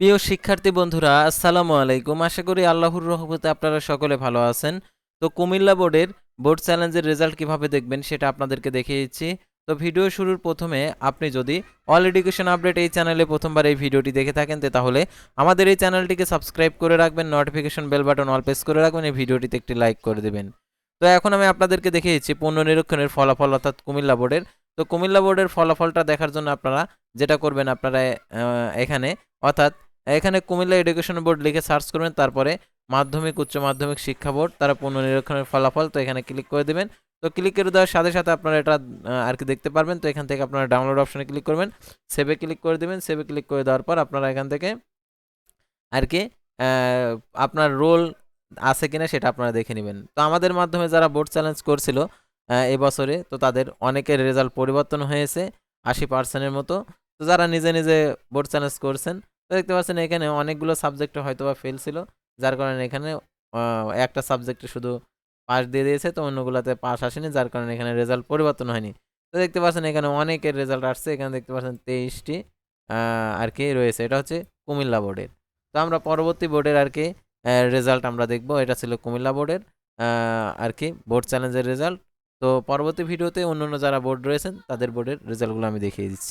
প্রিয় শিক্ষার্থী বন্ধুরা, আসসালামু আলাইকুম। আশা করি আল্লাহর রহমতে আপনারা সকলে ভালো আছেন। তো কুমিল্লা বোর্ডের বোর্ড চ্যালেঞ্জের রেজাল্ট কীভাবে দেখবেন সেটা আপনাদেরকে দেখিয়ে দিচ্ছি তো ভিডিও শুরুর প্রথমে আপনি যদি অল এডুকেশন আপডেট এই চ্যানেলে প্রথমবার এই ভিডিওটি দেখে থাকেন তাহলে আমাদের এই চ্যানেলটিকে সাবস্ক্রাইব করে রাখবেন, notification bell button all press করে রাখবেন, এই ভিডিওটিতে একটি লাইক করে দেবেন। তো এখন আমি আপনাদেরকে দেখিয়ে দিচ্ছি নিরীক্ষণের ফলাফল অর্থাৎ কুমিল্লা বোর্ডের। তো কুমিল্লা বোর্ডের ফলাফলটা দেখার জন্য আপনারা যেটা করবেন আপনারা এখানে অর্থাৎ এখানে কুমিল্লা এডুকেশন বোর্ড লিখে সার্চ করবেন তারপরে মাধ্যমিক উচ্চ মাধ্যমিক শিক্ষা বোর্ড তারা পুনর্নিরীক্ষণের ফলাফল তো এখানে ক্লিক করে দেবেন। তো ক্লিক করে দেওয়ার সাথে সাথে আপনারা এটা আর কি দেখতে পারবেন তো এখান থেকে আপনারা ডাউনলোড অপশনে ক্লিক করবেন। সেভে ক্লিক করে দেবেন সেভে ক্লিক করে দেওয়ার পর আপনারা এখান থেকে আর কি আপনার রোল আছে কিনা সেটা আপনারা দেখে নেবেন। তো আমাদের মাধ্যমে যারা বোর্ড চ্যালেঞ্জ করছিল আহ, এই বছরে তো তাদের অনেকের রেজাল্ট পরিবর্তন হয়েছে আশি পার্সেন্টের মতো। তো যারা নিজে নিজে বোর্ড চ্যালেঞ্জ করছেন তো দেখতে পাচ্ছেন এখানে অনেকগুলো সাবজেক্টে হয়তো বা ফেল ছিল, যার কারণে এখানে একটা সাবজেক্টে শুধু পাস দিয়ে দিয়েছে, তো অন্যগুলোতে পাস আসেনি, যার কারণে এখানে রেজাল্ট পরিবর্তন হয়নি। তো দেখতে পাচ্ছেন এখানে অনেকের রেজাল্ট আসছে, এখানে দেখতে পাচ্ছেন তেইশটি আর কি রয়েছে, এটা হচ্ছে কুমিল্লা বোর্ডের। তো আমরা পরবর্তী বোর্ডের আর কি রেজাল্ট আমরা দেখব, এটা ছিল কুমিল্লা বোর্ডের আর কি বোর্ড চ্যালেঞ্জের রেজাল্ট তো পরবর্তী ভিডিওতে অন্য অন্য যারা বোর্ড রয়েছেন, তাদের বোর্ডের রেজাল্টগুলো আমি দেখিয়ে দিচ্ছি।